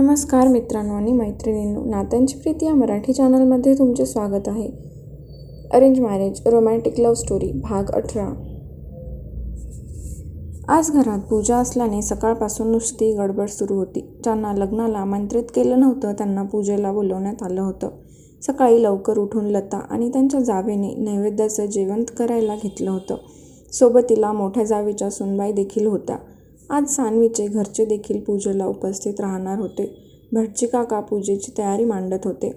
नमस्कार मित्रांनो आणि मैत्रिणींनो नात्यांची प्रीती या मराठी चॅनलमध्ये तुमचे स्वागत आहे. Arrange marriage romantic love story भाग अठरा. आज घरात पूजा असल्याने सकाळपासून नुसती गडबड सुरू होती. ज्यांना लग्नाला आमंत्रित केलं नव्हतं त्यांना पूजेला बोलवण्यात आलं होतं. सकाळी लवकर उठून लता आणि त्यांच्या जावेने नैवेद्याचं जेवण करायला घेतलं होतं. सोबतीला मोठ्या जावेच्या सुनबाई देखील होत्या. आज सानवीचे घरचे देखील पूजेला उपस्थित राहणार होते. भटजी काका पूजेची तयारी मांडत होते.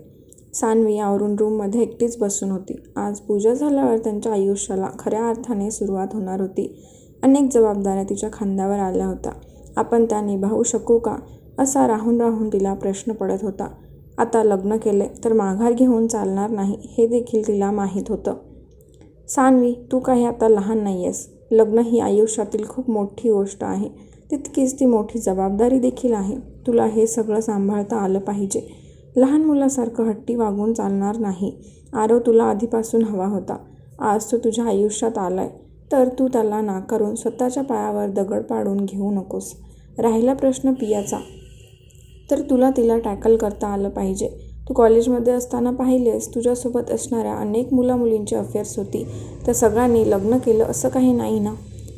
सानवी आवरून रूममध्ये एकटीच बसून होती. आज पूजा झाल्यावर त्यांच्या आयुष्याला खऱ्या अर्थाने सुरुवात होणार होती. अनेक जबाबदाऱ्या तिच्या खांद्यावर आल्या होत्या. आपण त्या निभावू शकू का? असा राहून राहून तिला प्रश्न पडत होता. आता लग्न केले तर माघार घेऊन चालणार नाही हे देखील तिला माहीत होतं. सानवी तू काही आता लहान नाही आहेस लग्न ही आयुष्यातील खूप मोठी गोष्ट आहे. तितकीच ती मोठी जबाबदारी देखील आहे. तुला हे सगळं सांभाळता आलं पाहिजे. लहान मुलासारखं हट्टी वागून चालणार नाही. आरव तुला आधीपासून हवा होता. आज तो तुझ्या आयुष्यात आलाय. तर तू त्याला नाकारून स्वतःच्या पायावर दगड पाडून घेऊ नकोस. राहिला प्रश्न पियाचा. तर तुला तिला टॅकल करता आलं पाहिजे. तू कॉलेजमध्ये असताना पाहिलेस तुझ्यासोबत असणाऱ्या अनेक मुलामुलींची अफेअर्स होती. तर सगळ्यांनी लग्न केलं असं काही नाही ना?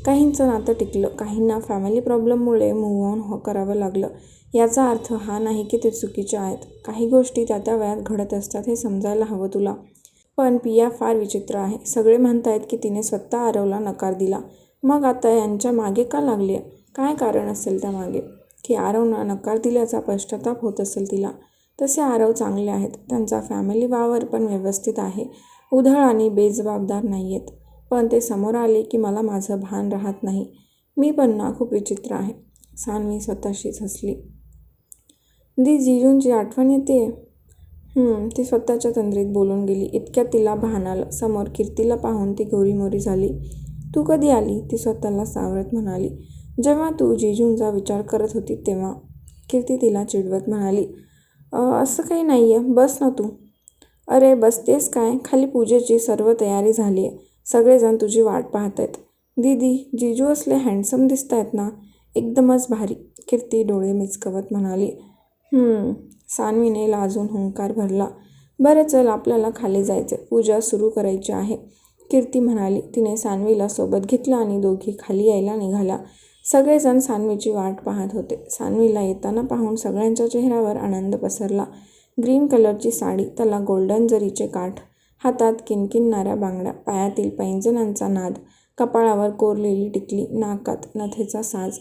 काहींचं नातं टिकलं काहींना फॅमिली प्रॉब्लेममुळे मूव्ह ऑन हो करावं लागलं. याचा अर्थ हा नाही की ते चुकीच्या आहेत. काही गोष्टी त्या त्या वयात घडत असतात हे समजायला हवं तुला. पण पिया फार विचित्र आहे. सगळे म्हणतायत की तिने स्वतः आरवला नकार दिला. मग आता यांच्या मागे का लागली काय कारण असेल त्यामागे? की आरवना नकार दिल्याचा पश्चाताप होत असेल तिला. तसे आरव चांगले आहेत. त्यांचा फॅमिली वावर पण व्यवस्थित आहे. उधळ आणि बेजबाबदार नाही आहेत पण ते समोर आले की मला माझं भान राहत नाही. मी पण ना खूप विचित्र आहे. सानवी स्वतःशीच हसली. दी जिजूंची आठवण येते ती स्वतःच्या तंद्रीत बोलून गेली. इतक्या तिला भान आलं. समोर कीर्तीला पाहून ती गोरीमोरी झाली. तू कधी आली? ती स्वतःला सावरत म्हणाली. जेव्हा तू जिजूंचा विचार करत होती तेव्हा. कीर्ती तिला चिडवत म्हणाली. असं काही नाही आहे बस ना तू. अरे बसतेस काय? खाली पूजेची सर्व तयारी झाली आहे सगळेजण तुझी वाट पाहत आहेत दीदी जिजू असले हँडसम दिसत आहेत ना? एकदमच भारी. कीर्ती डोळे मिचकवत म्हणाली. सानवीने लाजून हुंकार भरला. बरं चल आपल्याला खाली जायचे पूजा सुरू करायची आहे. कीर्ती म्हणाली. तिने सानवीला सोबत घेतलं आणि दोघी खाली यायला निघाल्या. सगळेजण सान्वीची वाट पाहत होते. सान्वीला येताना पाहून सगळ्यांच्या चेहऱ्यावर आनंद पसरला. ग्रीन कलरची साडी त्याला गोल्डन जरीचे काठ हातात किनकिनणाऱ्या बांगड्या पायातील पैंजणांचा नाद कपाळावर कोरलेली टिकली नाकात नथेचा साज.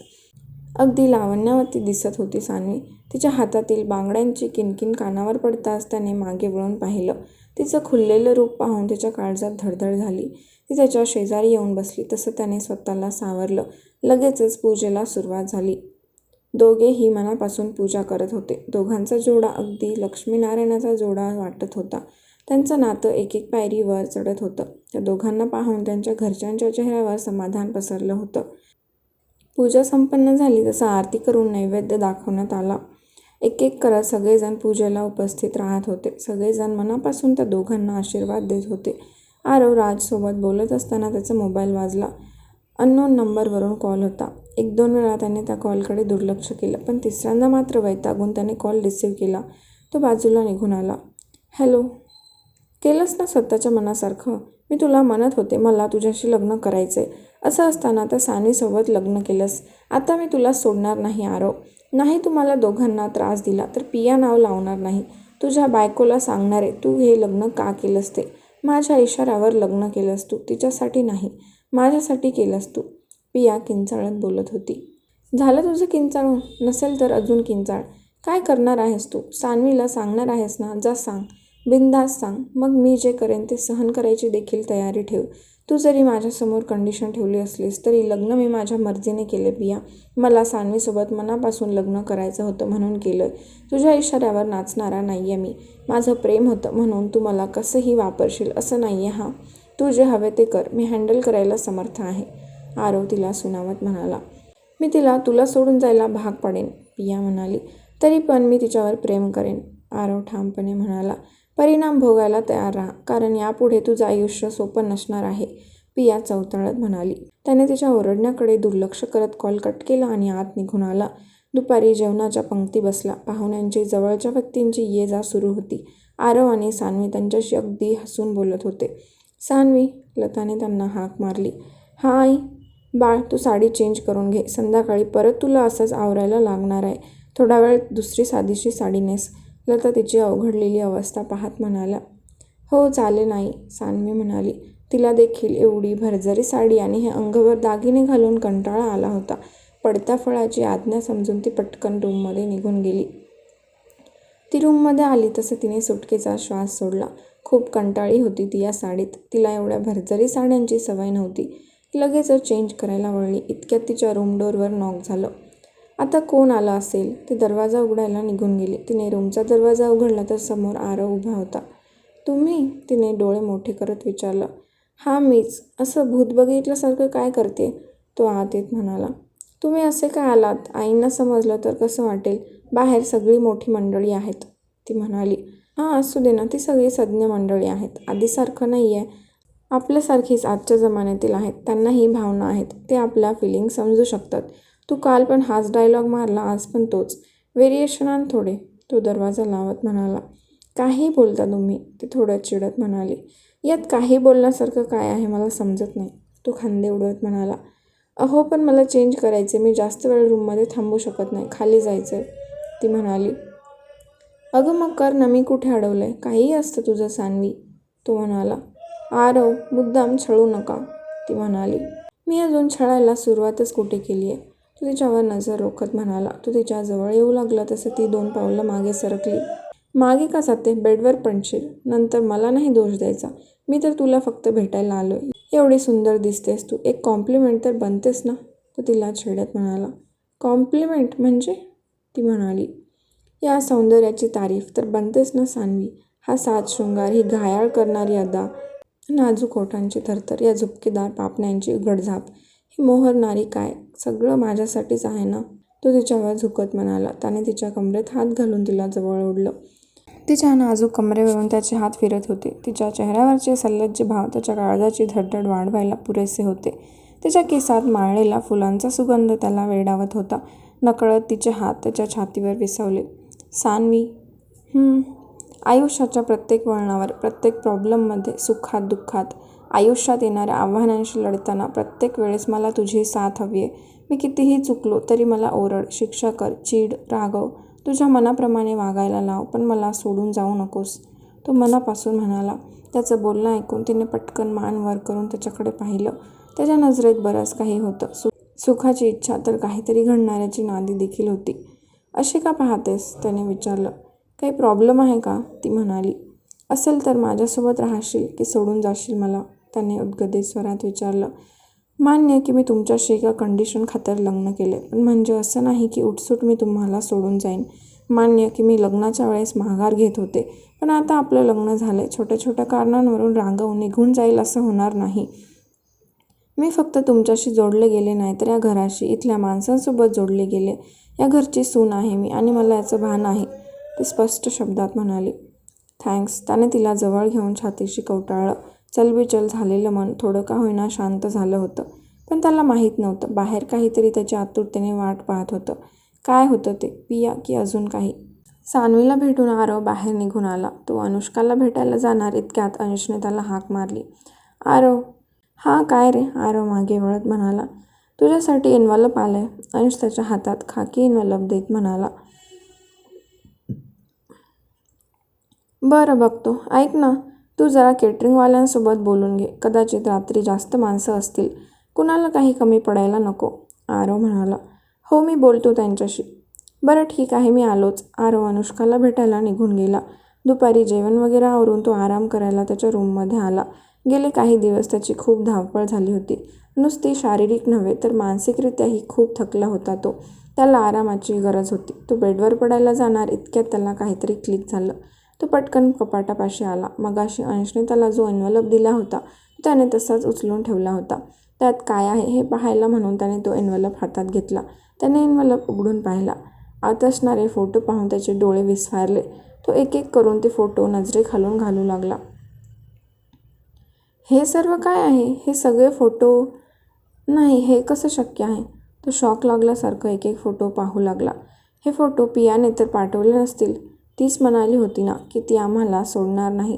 अगदी लावण्यावरती दिसत होती सान्वी. तिच्या हातातील बांगड्यांची किनकिन कानावर पडताच त्याने मागे वळून पाहिलं. तिचं खुललेलं रूप पाहून तिच्या काळजात धडधड झाली. ती त्याच्या शेजारी येऊन बसली. तसं त्याने स्वतःला सावरलं. लगेचच पूजेला सुरुवात झाली. दोघेही मनापासून पूजा करत होते. दोघांचा जोडा अगदी लक्ष्मीनारायणाचा जोडा वाटत होता. त्यांचं नातं एक एक पायरीवर चढत होतं. त्या दोघांना पाहून त्यांच्या घरच्यांच्या चेहऱ्यावर समाधान पसरलं होतं. पूजा संपन्न झाली तसं आरती करून नैवेद्य दाखवण्यात आला. एक एक करत सगळेजण पूजेला उपस्थित राहत होते. सगळेजण मनापासून त्या दोघांना आशीर्वाद देत होते. आरव राजसोबत बोलत असताना त्याचा मोबाईल वाजला. अननोन नंबरवरून कॉल होता. एक दोन वेळा त्याने त्या कॉलकडे दुर्लक्ष केलं पण तिसऱ्यांदा मात्र वैतागून त्याने कॉल रिसीव केला. तो बाजूला निघून आला. हॅलो केलंस ना स्वतःच्या मनासारखं? मी तुला म्हणत होते मला तुझ्याशी लग्न करायचं आहे असं असताना त्या सानीसोबत लग्न केलंस. आता मी तुला सोडणार नाही आरो नाही तुम्हाला दोघांना त्रास दिला तर पिया नाव लावणार नाही. तुझ्या बायकोला सांगणार आहे तू हे लग्न का केलंस ते? माझ्या इशाऱ्यावर लग्न केलंस तू तिच्यासाठी नाही. माझ्यासाठी केलंस तू. पिया किंचाळत बोलत होती. झालं तुझं किंचाळून? नसेल तर अजून किंचाळ. काय करणार आहेस तू? सानवीला सांगणार आहेस ना? जा सांग. बिंदास सांग. मग मी जे करेन ते सहन करायची देखील तयारी ठेव. तू जरी माझ्यासमोर कंडिशन ठेवली असलीस तरी लग्न मी माझ्या मर्जीने केले पिया मला सानवीसोबत मनापासून लग्न करायचं होतं म्हणून केलं तुझ्या इशाऱ्यावर नाचणारा नाही आहे मी. माझं प्रेम होतं म्हणून तू मला कसंही वापरशील असं नाही आहे हां. तू जे हवे ते कर. मी हँडल करायला समर्थ आहे. आरव तिला सुनावत म्हणाला. मी तिला तुला सोडून जायला भाग पडेन पिया म्हणाली. तरी पण मी तिच्यावर प्रेम करेन. आरव ठामपणे म्हणाला. परिणाम भोगायला तयार राहा. कारण यापुढे तुझं आयुष्य सोपं नसणार आहे. पिया चौतळत म्हणाली. त्याने तिच्या ओरडण्याकडे दुर्लक्ष करत कॉल कट केला आणि आत निघून आला. दुपारी जेवणाच्या पंक्ती बसला. पाहुण्यांची जवळच्या व्यक्तींची ये जा सुरू होती. आरव आणि सानवी त्यांच्याशी अगदी हसून बोलत होते. सान्वी लताने त्यांना हाक मारली. हाय बाळ तू साडी चेंज करून घे. संध्याकाळी परत तुला असंच आवरायला लागणार आहे. थोडा वेळ दुसरी साधीशी साडी नेस. लता तिची अवघडलेली अवस्था पाहत म्हणाला हो चालेल नाही सान्वी म्हणाली. तिला देखील एवढी भरजरी साडी आणि हे अंगभर दागिने घालून कंटाळा आला होता. पडत्या फळाची आज्ञा समजून ती पटकन रूममध्ये निघून गेली. ती रूममध्ये आली तसं तिने सुटकेचा श्वास सोडला. खूप कंटाळी होती ती या साडीत. तिला एवढ्या भरजरी साड्यांची सवय नव्हती. लगेचच चेंज करायला वळली इतक्यात तिच्या रूम डोअरवर नॉक झालं. आता कोण आलं असेल? ती दरवाजा उघडायला निघून गेली. तिने रूमचा दरवाजा उघडला तर समोर आरव उभा होता. तुम्ही? तिने डोळे मोठे करत विचारलं. हा मीच. असं भूत बघितल्यासारखं काय करते? तो आत येत म्हणाला. तुम्ही असे काय आलात? आईंना समजलं तर कसं वाटेल? बाहेर सगळी मोठी मंडळी आहेत ती म्हणाली. हां असू दे ना. ती सगळी सज्ञ मंडळी आहेत. आधीसारखं नाही आहे आपल्यासारखीच आजच्या जमान्यातील आहेत. त्यांना ही भावना आहेत. ते आपल्या फिलिंग समजू शकतात. तू काल पण हाच डायलॉग मारला आज पण तोच. व्हेरिएशन आण थोडे. तो दरवाजा लावत म्हणाला काही बोलता तुम्ही? ते थोडं चिडत म्हणाले यात काही बोलण्यासारखं काय आहे मला समजत नाही. तो खांदे उडवत म्हणाला अहो पण मला चेंज करायचे मी जास्त वेळ रूममध्ये थांबू शकत नाही. खाली जायचं आहे ती म्हणाली अगं मग कर ना मी कुठे अडवलं आहे काहीही असतं तुझं सान्वी. तो म्हणाला. आरव मुद्दाम छळू नका ती म्हणाली. मी अजून छळायला सुरुवातच कुठे केली आहे? तो तिच्यावर नजर रोखत म्हणाला. तू तिच्या जवळ येऊ लागला तसं ती दोन पावलं मागे सरकली. मागे का जाते बेडवर पणशील नंतर मला नाही दोष द्यायचा. मी तर तुला फक्त भेटायला आलो एवढी सुंदर दिसतेस तू. एक कॉम्प्लिमेंट तर बनतेस ना? तो तिला छेडत म्हणाला. कॉम्प्लिमेंट म्हणजे? ती म्हणाली. या सौंदर्याची तारीफ तर बनतेच ना सान्वी. हा सात शृंगार ही घायाळ करणारी अदा. नाजूक ओठांची थरथर या झुपकेदार पापण्यांची उघडझाप. ही मोहरणारी काय? सगळं माझ्यासाठीच आहे ना? तो तिच्यावर झुकत म्हणाला. त्याने तिच्या कमरेत हात घालून तिला जवळ ओढलं. तिच्या नाजूक कमरेवरून त्याचे हात फिरत होते. तिच्या चेहऱ्यावरचे सल्लज्ज भाव त्याच्या काळजाची धडधड वाढवायला पुरेसे होते. तिच्या केसात माळलेला फुलांचा सुगंध त्याला वेडावत होता. नकळत तिचे हात त्याच्या छातीवर विसवले. सान्वी. आयुष्याच्या प्रत्येक वळणावर प्रत्येक प्रॉब्लेममध्ये सुखात दुःखात आयुष्यात येणाऱ्या आव्हानांशी लढताना प्रत्येक वेळेस मला तुझी साथ हवी आहे. मी कितीही चुकलो तरी मला ओरड शिक्षा कर चीड रागव. तुझ्या मनाप्रमाणे वागायला लाव पण मला सोडून जाऊ नकोस. तो मनापासून म्हणाला त्याचं बोलणं ऐकून तिने पटकन मान वर करून त्याच्याकडे पाहिलं. त्याच्या नजरेत बरंच काही होतं. सु सुखाची इच्छा तर काहीतरी घडणाऱ्याची नादी देखील होती. अशी का पाहतेस? त्याने विचारलं. काही प्रॉब्लेम आहे का? ती म्हणाली. असेल तर माझ्यासोबत राहशील की सोडून जाशील मला? त्याने उद्गदित स्वरात विचारलं. मान्य की मी तुमच्याशी एका कंडिशन खातर लग्न केले. पण म्हणजे असं नाही की उठसूट मी तुम्हाला सोडून जाईन. मान्य की मी लग्नाच्या वेळेस माघार घेत होते. पण आता आपलं लग्न झालं आहे छोट्या छोट्या कारणांवरून रांगवून निघून जाईल असं होणार नाही. मी फक्त तुमच्याशी जोडले गेले नाही तर या घराशी इथल्या माणसांसोबत जोडले गेले. या घरची सून आहे मी आणि मला याचं भान आहे. ते स्पष्ट शब्दात म्हणाले थँक्स. त्याने तिला जवळ घेऊन छातीशी कवटाळलं. चलबिचल झालेलं मन थोडं का होईना शांत झालं होतं. पण त्याला माहीत नव्हतं. बाहेर काहीतरी त्याच्या आतुरतेने वाट पाहत होतं. काय होतं ते? पिया की अजून काही? सानवीला भेटून आरव बाहेर निघून आला. तो अनुष्काला भेटायला जाणार इतक्यात अनुषने त्याला हाक मारली. आरव. हां काय रे? आरव मागे वळत म्हणाला. तुझ्यासाठी एन्व्हलप आलं. आहे त्याच्या हातात खाकी एन्व्हलप देत म्हणाला बरं बघतो. ऐक ना तू जरा केटरिंगवाल्यांसोबत बोलून घे. कदाचित रात्री जास्त माणसं असतील. कुणाला काही कमी पडायला नको. आरव म्हणाला हो मी बोलतो त्यांच्याशी. बरं ठीक आहे मी आलोच. आरव अनुष्काला भेटायला निघून गेला. दुपारी जेवण वगैरे आवरून तो आराम करायला त्याच्या रूममध्ये आला. गेले काही दिवस त्याची खूप धावपळ झाली होती. नुसती शारीरिक नव्हे तर मानसिकरित्याही खूप थकला होता तो. त्याला आरामाची गरज होती. तो बेडवर पडायला जाणार इतक्यात त्याला काहीतरी क्लिक झालं. तो पटकन कपाटापाशी आला. मगाशी अंशने त्याला जो एन्व्हलप दिला होता त्याने तसाच उचलून ठेवला होता. त्यात काय आहे हे पाहायला म्हणून त्याने तो एन्व्हलप हातात घेतला. त्याने एन्व्हलप उघडून पाहिला. आत असणारे फोटो पाहून त्याचे डोळे विस्फारले. तो एक एक करून ते फोटो नजरेखालून घालू लागला. हे सर्व काय आहे? हे सगळे फोटो नाही हे कसं शक्य आहे? तो शॉक लागल्यासारखं एक एक फोटो पाहू लागला. हे फोटो पियाने तर पाठवले नसतील. तीच म्हणाली होती ना की ती आम्हाला सोडणार नाही.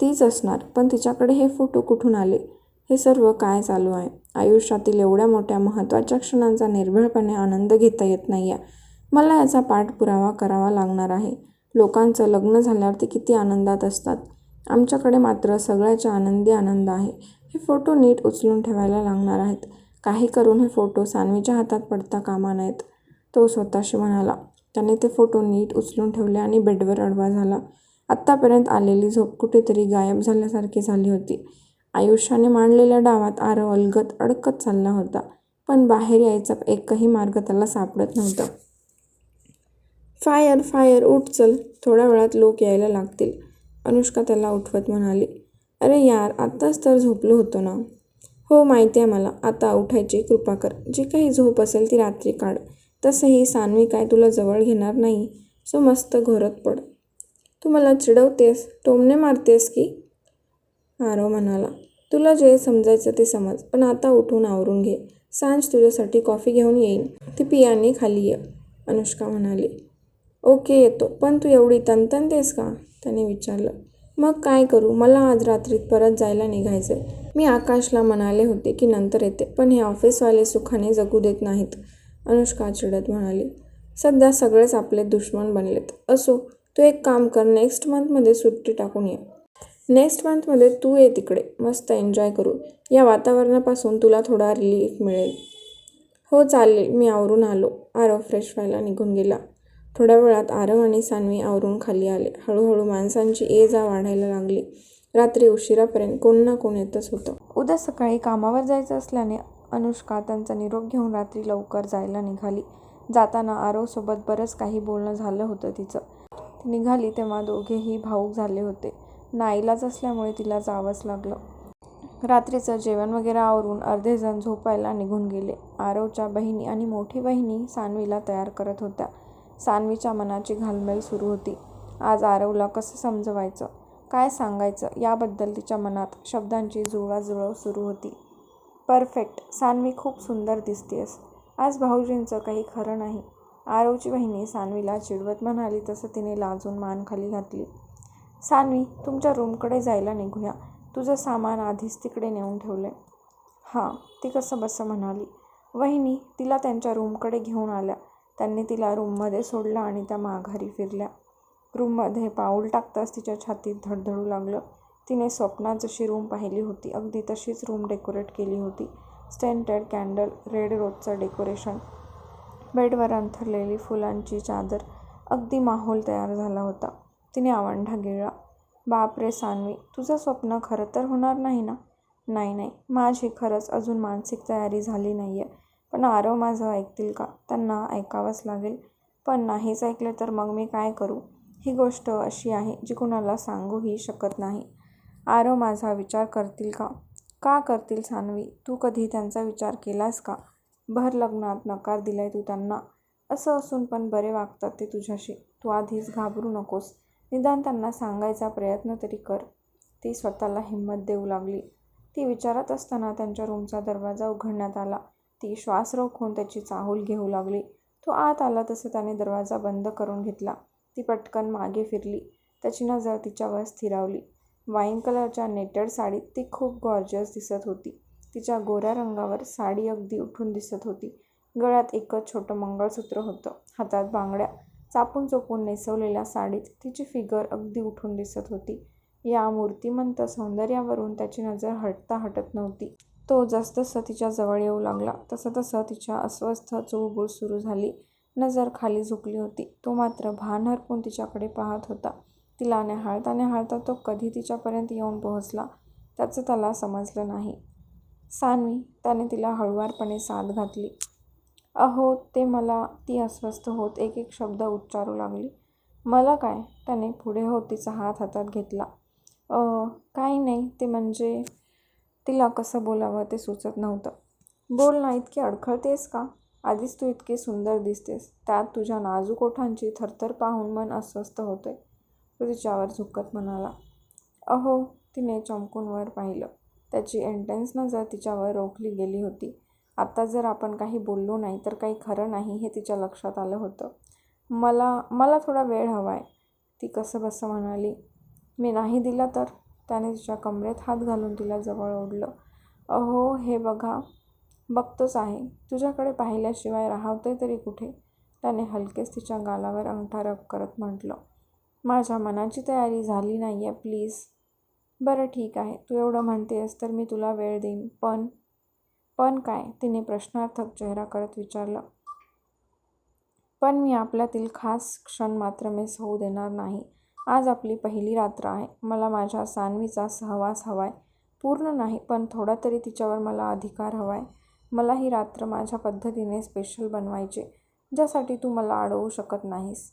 तीच असणार पण तिच्याकडे हे फोटो कुठून आले? हे सर्व काय चालू आहे? आयुष्यातील एवढ्या मोठ्या महत्त्वाच्या क्षणांचा निर्भळपणे आनंद घेता येत नाही आहे मला याचा पाठपुरावा करावा लागणार आहे. लोकांचं लग्न झाल्यावर ते किती आनंदात असतात. आमच्याकडे मात्र सगळ्याच्या आनंदी आनंद आहे. हे फोटो नीट उचलून ठेवायला लागणार आहेत. काही करून हे फोटो सानवीच्या हातात पडता कामा नयेत. तो स्वतःशी म्हणाला त्याने ते फोटो नीट उचलून ठेवले आणि बेडवर आडवा झाला. आत्तापर्यंत आलेली झोप कुठेतरी गायब झाल्यासारखी झाली होती. आयुष्याने मांडलेल्या डावात आरव अलगत अडकत चालला होता पण बाहेर यायचा एकही मार्ग त्याला सापडत नव्हता. फायर फायर उठ चल. थोड्या वेळात लोक यायला लागतील. अनुष्का त्याला उठवत म्हणाली. अरे यार आत्ताच तर झोपलो होतो ना. हो माहिती आहे मला. आता उठायची. कृपा कर. जी काही झोप असेल ती रात्री काढ. तसंही सान्वी काय तुला जवळ घेणार नाही. सो मस्त घोरत पड. तू मला चिडवतेस? टोमणे मारतेस की? आरव म्हणाला. तुला जे समजायचं ते समज. पण आता उठून आवरून घे. सांज तुझ्यासाठी कॉफी घेऊन येईन. ती पियाने खाली ये. अनुष्का म्हणाली. ओके येतो. पण तू एवढी तनतनतेस का? त्याने विचारलं. मग काय करू? मला आज रात्रीत परत जायला निघायचं मी आकाशला म्हणाले होते की नंतर येते पण हे ऑफिसवाले सुखाने जगू देत नाहीत. अनुष्का चिडत म्हणाली सध्या सगळेच आपले दुश्मन बनलेत. असो तू एक काम कर नेक्स्ट मंथमध्ये सुट्टी टाकून ये. नेक्स्ट मंथमध्ये तू ये तिकडे मस्त एन्जॉय करू. या वातावरणापासून तुला थोडा रिलीफ मिळेल. हो चालेल मी आवरून आलो. आरव फ्रेश व्हायला निघून गेला. थोड्या वेळात आरव आणि सान्वी आवरून खाली आले. हळूहळू माणसांची ये जा वाढायला लागली. रात्री उशिरापर्यंत कोण ना कोण येतच होतं. उद्या सकाळी कामावर जायचं असल्याने अनुष्का त्यांचा निरोप घेऊन रात्री लवकर जायला निघाली. जाताना आरवसोबत बरंच काही बोलणं झालं होतं तिचं. ती निघाली तेव्हा दोघेही भाऊक झाले होते. नाईलाज असल्यामुळे तिला जावंच लागलं. रात्रीचं जेवण वगैरे आवरून अर्धे जण झोपायला निघून गेले. आरवच्या बहिणी आणि मोठी बहिणी सानवीला तयार करत होत्या. सान्वीच्या मनाची घालमेल सुरू होती. आज आरवला कसं समजवायचं? काय सांगायचं? याबद्दल तिच्या मनात शब्दांची जुळवाजुळव सुरू होती. परफेक्ट. सान्वी खूप सुंदर दिसतेस. आज भाऊजींचं काही खरं नाही. आरवची बहिणी सान्वीला चिडवत म्हणाली तसं तिने लाजून मान खाली घातली. सान्वी तुमच्या रूमकडे जायला निघूया. तुझं सामान आधीच तिकडे नेऊन ठेवलं हां ती कसं बसं म्हणाली. वहिनी तिला त्यांच्या रूमकडे घेऊन आल्या. त्यांनी तिला रूममध्ये सोडलं आणि त्या माघारी फिरल्या. रूममध्ये पाऊल टाकताच तिच्या छातीत धडधडू लागलं. तिने स्वप्नात जशी रूम पाहिली होती अगदी तशीच रूम डेकोरेट केली होती. स्टेंटेड कॅन्डल रेड रोजचं डेकोरेशन बेडवर अंथरलेली फुलांची चादर अगदी माहोल तयार झाला होता. तिने आवंढा गिळला. बाप रे सान्वी तुझं स्वप्न खरं तर होणार नाही ना? नाही नाही. माझी खरंच अजून मानसिक तयारी झाली नाही आहे पण आरव माझं ऐकतील का? त्यांना ऐकावंच लागेल. पण नाहीच ऐकलं तर मग मी काय करू? ही गोष्ट अशी आहे जी कुणाला सांगूही शकत नाही. आरव माझा विचार करतील का? का करतील सानवी? तू कधी त्यांचा विचार केलास का? भर लग्नात नकार दिलाय तू त्यांना. असं असून पण बरे वागतात ते तुझ्याशी. तू आधीच घाबरू नकोस. निदान त्यांना सांगायचा प्रयत्न तरी कर. ती स्वतःला हिंमत देऊ लागली. ती विचारत असताना त्यांच्या रूमचा दरवाजा उघडण्यात आला. ती श्वास रोखून त्याची चाहूल घेऊ लागली. तो आत आला तसं त्याने दरवाजा बंद करून घेतला. ती पटकन मागे फिरली. त्याची नजर तिच्यावर स्थिरावली. वाईन कलरच्या नेटेड साडीत ती खूप गॉर्जियस दिसत होती. तिच्या गोऱ्या रंगावर साडी अगदी उठून दिसत होती. गळ्यात एकच छोटं मंगळसूत्र होतं. हातात बांगड्या. चापून चोपून नेसवलेल्या साडीत तिची फिगर अगदी उठून दिसत होती. या मूर्तिमंत सौंदर्यावरून त्याची नजर हटता हटत नव्हती. तो जसजसं तिच्या जवळ येऊ लागला. तसं तसं तिच्या अस्वस्थ चुळबुळ सुरू झाली. नजर खाली झुकली होती. तो मात्र भान हरपून तिच्याकडे पाहत होता. तिला निहाळता निहाळता तो कधी तिच्यापर्यंत येऊन पोहोचला त्याचं त्याला समजलं नाही. सानवी त्याने तिला हळुवारपणे साथ घातली. अहो ते मला ती अस्वस्थ होत एक एक शब्द उच्चारू लागली. मला काय? त्याने पुढे होत तिचा हात हातात घेतला. काही नाही ते म्हणजे तिला कसं बोलावं ते सुचत नव्हतं. बोल ना इतकी अडखळतेस का? आधीच तू इतकी सुंदर दिसतेस. त्यात तुझ्या नाजूक ओठांची थरथर पाहून मन अस्वस्थ होते तो तिच्यावर झुकत म्हणाला. अहो तिने चमकून वर पाहिलं. त्याची एंटेन्स नजर तिच्यावर रोखली गेली होती. आत्ता जर आपण काही बोललो नाही तर काही खरं नाही हे तिच्या लक्षात आलं होतं. मला मला थोडा वेळ हवा आहे ती कसं बसं म्हणाली. मी नाही दिला तर? त्याने तिच्या कमरेत हात घालून तिला जवळ ओढलं. अहो हे बघा बघतोच आहे. तुझ्याकडे पाहिल्याशिवाय राहावते तरी कुठे? त्याने हलकेच तिच्या गालावर अंगठा रब करत म्हटलं. माझ्या मनाची तयारी झाली नाही आहे प्लीज. बरं ठीक आहे. तू एवढं म्हणतेस तर मी तुला वेळ देईन. पण पण काय? तिने प्रश्नार्थक चेहरा करत विचारलं. पण मी आपल्यातील खास क्षण मात्र मिस होऊ देणार नाही. आज आपली पहिली रात्र आहे. मला माझ्या सानवीचा सहवास हवाय. पूर्ण नाही पण थोडा तरी तिच्यावर मला अधिकार हवाय. मला ही रात्र माझ्या पद्धतीने स्पेशल बनवायचे ज्यासाठी तू मला अडवू शकत नाहीस.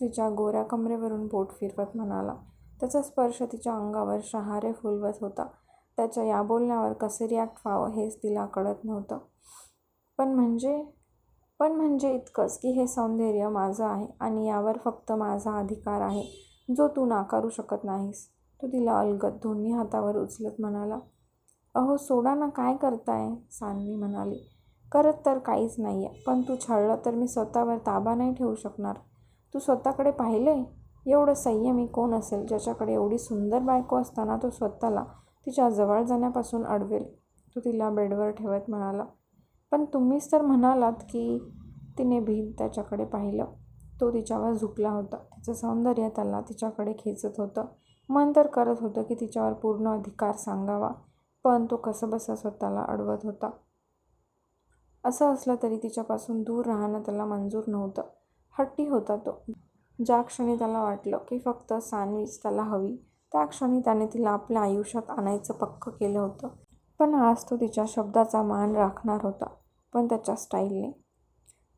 तिच्या गोऱ्या कमरेवरून बोट फिरवत म्हणाला. त्याचा स्पर्श तिच्या अंगावर शहारे फुलवत होता. त्याच्या या बोलण्यावर कसे रिॲक्ट व्हावं हेच तिला कळत नव्हतं. पण म्हणजे पण म्हणजे इतकंच की हे सौंदर्य माझं आहे आणि यावर फक्त माझा अधिकार आहे. जो तू नाकारू शकत नाहीस. तो तिला अलगद दोन्ही हातावर उचलत म्हणाला. अहो सोडा ना काय करताय? सान्वी म्हणाली. करत तर काहीच नाही आहे पण तू छळलं तर मी स्वतःवर ताबा नाही ठेवू शकणार. तू स्वतःकडे पाहिले एवढं संयमी कोण असेल ज्याच्याकडे एवढी सुंदर बायको असताना तो स्वतःला तिच्या जवळ जाण्यापासून अडवेल? तो तिला बेडवर ठेवत म्हणाला. पण तुम्हीच तर म्हणालात की तिने भीत त्याच्याकडे पाहिलं. तो तिच्यावर झुकला होता. तिचं सौंदर्य त्याला तिच्याकडे खेचत होतं. मन तर करत होतं की तिच्यावर पूर्ण अधिकार सांगावा पण तो कसंबसं स्वतःला अडवत होता. असं असलं तरी तिच्यापासून दूर राहणं त्याला मंजूर नव्हतं. हट्टी होता तो. ज्या क्षणी त्याला वाटलं की फक्त सानवीच त्याला हवी त्या क्षणी त्याने तिला आपल्या आयुष्यात आणायचं पक्क केलं होतं. पण आज तो तिच्या शब्दाचा मान राखणार होता पण त्याच्या स्टाईलने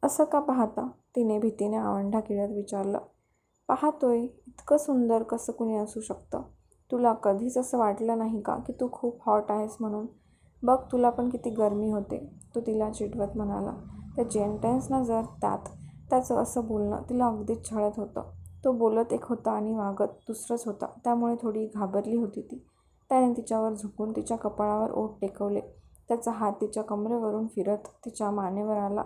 असं का पाहता? तिने भीतीने आवंढा किळत विचारलं. पाहतोय इतकं सुंदर कसं कुणी असू शकतं? तुला कधीच असं वाटलं नाही का की तू खूप हॉट आहेस म्हणून? बघ तुला पण किती गरमी होते. तो तिला चिडवत म्हणाला. त्याची इंटेन्स नजर त्यात त्याचं असं बोलणं तिला अगदीच छळत होतं. तो बोलत एक होता आणि वागत दुसरंच होता. त्यामुळे थोडी घाबरली होती ती. त्याने तिच्यावर झुकून तिच्या कपाळावर ओठ टेकवले. त्याचा हात तिच्या कमरेवरून फिरत तिच्या मानेवर आला.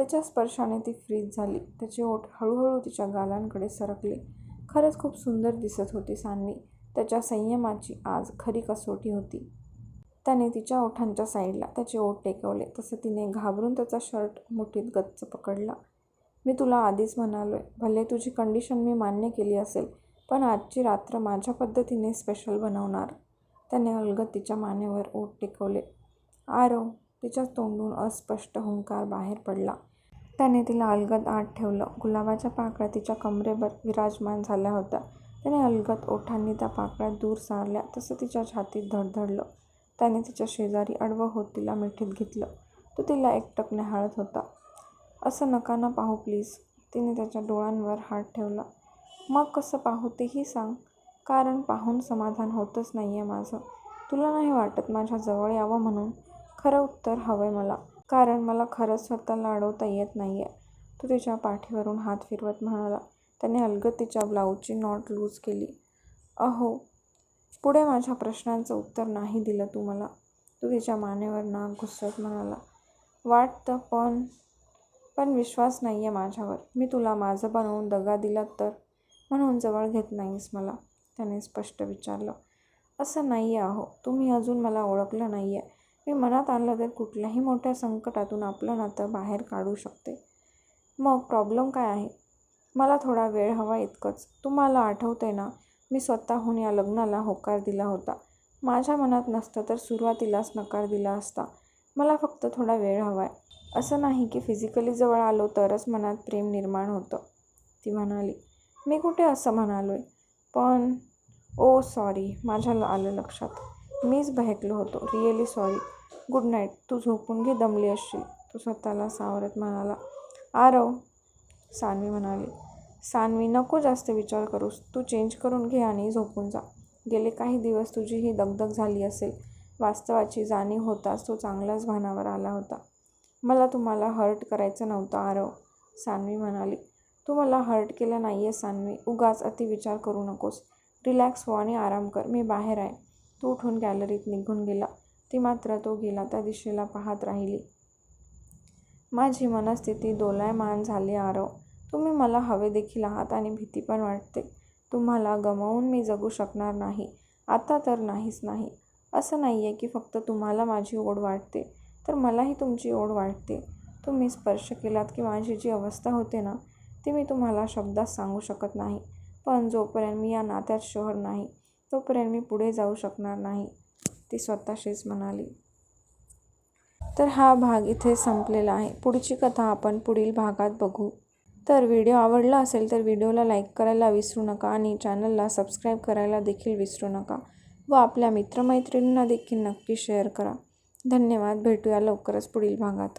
त्याच्या स्पर्शाने ती फ्रीज झाली. त्याचे ओठ हळूहळू तिच्या गालांकडे सरकले. खरंच खूप सुंदर दिसत होती सान्वी. त्याच्या संयमाची आज खरी कसोटी होती. त्याने तिच्या ओठांच्या साईडला त्याचे ओठ टेकवले. तसं तिने घाबरून त्याचा शर्ट मुठीत गच्च पकडला. मी तुला आधीच म्हणालो आहे भले तुझी कंडिशन मी मान्य केली असेल पण आजची रात्र माझ्या पद्धतीने स्पेशल बनवणार. त्याने अलगद तिच्या मानेवर ओठ टेकवले. आरव तिच्या तोंडून अस्पष्ट हुंकार बाहेर पडला. त्याने तिला अलगद आत ठेवलं. गुलाबाच्या पाकळ्या तिच्या कमरेवर विराजमान झाल्या होत्या. त्याने अलगद ओठांनी त्या पाकळ्या दूर सारल्या तसं तिच्या छातीत धडधडलं. त्याने तिच्या शेजारी अडवं होत तिला मिठीत घेतलं. तो तिला एकटक न्याहाळत होता. असं नका ना पाहू प्लीज तिने त्याच्या डोळ्यांवर हात ठेवला. मग कसं पाहू तेही सांग. कारण पाहून समाधान होतच नाही आहे माझं. तुला नाही वाटत माझ्या जवळ यावं म्हणून? खरं उत्तर हवं आहे मला. कारण मला खरंच स्वतःला अडवता येत नाही आहे तो तिच्या पाठीवरून हात फिरवत म्हणाला. त्याने अलगद तिच्या ब्लाऊजची नॉट लूज केली. अहो पुढे माझ्या प्रश्नांचं उत्तर नाही दिलं तू मला. तू तिच्या मानेवर नाक घुसत म्हणाला. वाटतं पण पण विश्वास नाही आहे माझ्यावर. मी तुला माझं बनवून दगा दिलात तर? म्हणून जवळ घेत नाहीस मला त्याने स्पष्ट विचारलं. असं नाही आहे अहो. तुम्ही अजून मला ओळखलं नाही आहे मी मनात आणलं तर कुठल्याही मोठ्या संकटातून आपलं नातं बाहेर काढू शकते. मग प्रॉब्लेम काय आहे? मला थोडा वेळ हवा इतकंच. तुम्हाला आठवतं आहे ना मी स्वतःहून या लग्नाला होकार दिला होता. माझ्या मनात नसतं तर सुरुवातीलाच नकार दिला असता. मला फक्त थोडा वेळ हवा आहे असं नाही की फिजिकली जवळ आलो तरच मनात प्रेम निर्माण होतं. ती म्हणाली मी कुठे असं म्हणालो आहे पण ओ सॉरी माझ्या आलं लक्षात. मीच बहकलो होतो. रिअली सॉरी गुड नाईट तू झोपून घे दमली असशील. तो स्वतःला सावरत म्हणाला. आरव सानवी म्हणाली. सानवी नको जास्त विचार करूस. तू चेंज करून घे आणि झोपून जा. गेले काही दिवस तुझी ही दगदग झाली असेल. वास्तवाची जाणीव होताच तो चांगलाच भानावर आला होता. मला तुम्हाला हर्ट करायचं नव्हतं आरव सानवी म्हणाली. तू मला हर्ट केलं नाही आहे सानवी. उगाच अति विचार करू नकोस. रिलॅक्स हो आणि आराम कर. मी बाहेर आहे. तो उठून गॅलरीत निघून गेला. ती मात्र तो गेला त्या दिशेला पाहत राहिली. माझी मनस्थिती दोलायमान झाली आरव. तुम्ही मला हवे देखील आहात आणि भीती पण वाटते. तुम्हाला गमावून मी जगू शकणार नाही. आता तर नाहीच नाही. असं नाही आहे की फक्त तुम्हाला माझी ओढ वाटते. तर मलाही तुमची ओढ वाटते. तुम्ही स्पर्श केलात की माझी जी अवस्था होते ना ती मी तुम्हाला शब्दात सांगू शकत नाही. पण जोपर्यंत मी या नात्यात शहर नाही तोपर्यंत मी पुढे जाऊ शकणार नाही ती स्वतःशीच म्हणाली. तर हा भाग इथे संपलेला आहे. पुढची कथा आपण पुढील भागात बघू. तर व्हिडिओ आवडला असेल तर व्हिडिओला लाईक करायला विसरू नका आणि चॅनलला सबस्क्राईब करायला देखील विसरू नका व आपल्या मित्रमैत्रिणींना देखील नक्की शेअर करा. धन्यवाद. भेटूया लवकरच पुढील भागात.